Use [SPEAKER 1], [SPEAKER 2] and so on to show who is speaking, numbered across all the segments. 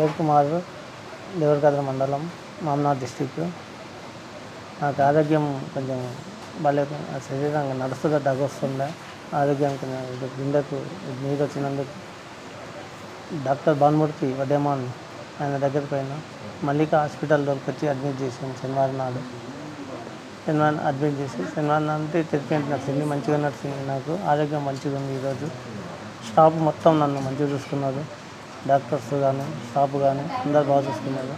[SPEAKER 1] పేరు కుమార్ దేవరకద్ర మండలం మామనాథ్ డిస్టిక్ నాకు ఆరోగ్యం కొంచెం బాగాలేదు శరీరంగా శరీరం నడుస్తుందా దగ్గొస్తుండే ఆరోగ్యం కొంచెం గుండెకు నీరు వచ్చినందుకు. డాక్టర్ భానుమూర్తి వడేమాన్ ఆయన దగ్గర పోయిన మల్లిక హాస్పిటల్ వచ్చి అడ్మిట్ చేసాను శనివారం నాడు. శనివారం అడ్మిట్ చేసి శనివారం అంటే ట్రీట్మెంట్ నడిచింది మంచిగా నడిచింది. నాకు ఆరోగ్యం మంచిగా ఉంది ఈరోజు. స్టాఫ్ మొత్తం నన్ను మంచిగా చూసుకున్నారు. డాక్టర్స్ కానీ స్టాఫ్ కానీ అందరు బాగా చూసుకున్నారు.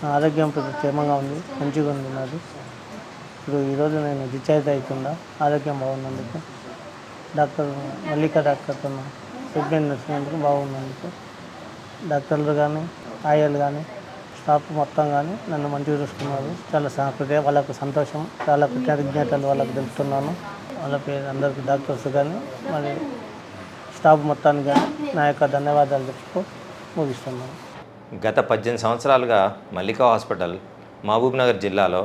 [SPEAKER 1] నా ఆరోగ్యం ఇప్పుడు క్షేమంగా ఉంది మంచిగా ఉంది నాది. ఇప్పుడు ఈరోజు నేను డిశ్చార్జ్ అవుతుందా ఆరోగ్యం బాగున్నందుకు డాక్టర్ మల్లిక డాక్టర్తో ట్రీట్మెంట్ నచ్చినందుకు బాగున్నందుకు డాక్టర్లు కానీ ఆయాలు కానీ స్టాఫ్ మొత్తం కానీ నన్ను మంచిగా చూసుకున్నారు. చాలా సాకృతి వాళ్ళకు సంతోషం చాలా కృతజ్ఞతలు వాళ్ళకు తెలుపుతున్నాను. వాళ్ళ పేరు అందరికీ డాక్టర్స్ కానీ మరి స్టాఫ్ మొత్తానికి కానీ నా యొక్క ధన్యవాదాలు చెప్పుకో ముగిస్తున్నాను.
[SPEAKER 2] గత పద్దెనిమిది సంవత్సరాలుగా మల్లికా హాస్పిటల్ మహబూబ్నగర్ జిల్లాలో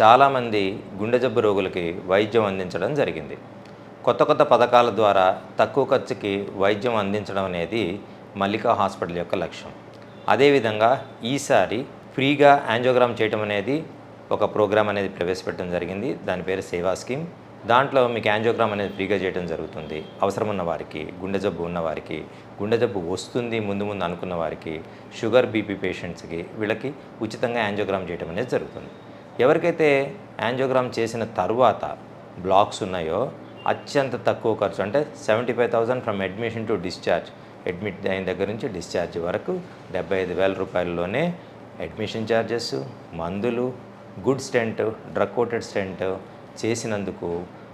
[SPEAKER 2] చాలామంది గుండె జబ్బు రోగులకి వైద్యం అందించడం జరిగింది. కొత్త కొత్త పథకాల ద్వారా తక్కువ ఖర్చుకి వైద్యం అందించడం అనేది మల్లికా హాస్పిటల్ యొక్క లక్ష్యం. అదేవిధంగా ఈసారి ఫ్రీగా యాంజోగ్రామ్ చేయటం అనేది ఒక ప్రోగ్రామ్ అనేది ప్రవేశపెట్టడం జరిగింది. దాని పేరు సేవా స్కీమ్. దాంట్లో మీకు యాంజియోగ్రామ్ అనేది ఫ్రీగా చేయడం జరుగుతుంది. అవసరం ఉన్న వారికి గుండె జబ్బు ఉన్న వారికి గుండె జబ్బు వస్తుంది ముందు ముందు అనుకున్న వారికి షుగర్ బీపీ పేషెంట్స్కి వీళ్ళకి ఉచితంగా యాంజియోగ్రామ్ చేయడం అనేది జరుగుతుంది. ఎవరికైతే యాంజియోగ్రామ్ చేసిన తర్వాత బ్లాక్స్ ఉన్నాయో అత్యంత తక్కువ ఖర్చు అంటే seventy five thousand from admission to discharge. Admit అయిన దగ్గర నుంచి డిశ్చార్జ్ వరకు డెబ్బై ఐదు వేల రూపాయల్లోనే అడ్మిషన్ ఛార్జెస్ మందులు good stent drug coated stent చేసినందుకు